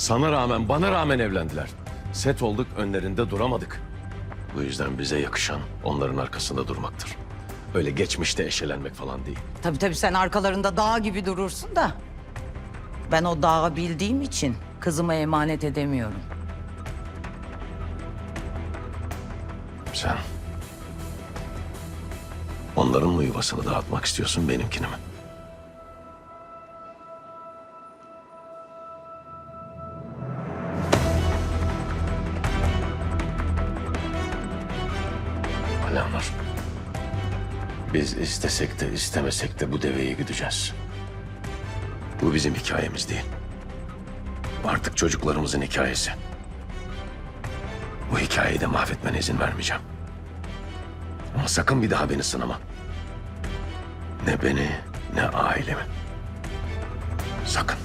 Sana rağmen, bana rağmen evlendiler. Set olduk, önlerinde duramadık. Bu yüzden bize yakışan onların arkasında durmaktır. Öyle geçmişte eşelenmek falan değil. Tabii tabii sen arkalarında dağ gibi durursun da. Ben o dağı bildiğim için kızıma emanet edemiyorum. Sen... Onların mı yuvasını dağıtmak istiyorsun, benimkini mi? Alanlar. Biz istesek de istemesek de bu deveyi güdeceğiz. Bu bizim hikayemiz değil. Artık çocuklarımızın hikayesi. Bu hikayeyi de mahvetmene izin vermeyeceğim. Ama sakın bir daha beni sınama. Ne beni ne ailemi. Sakın.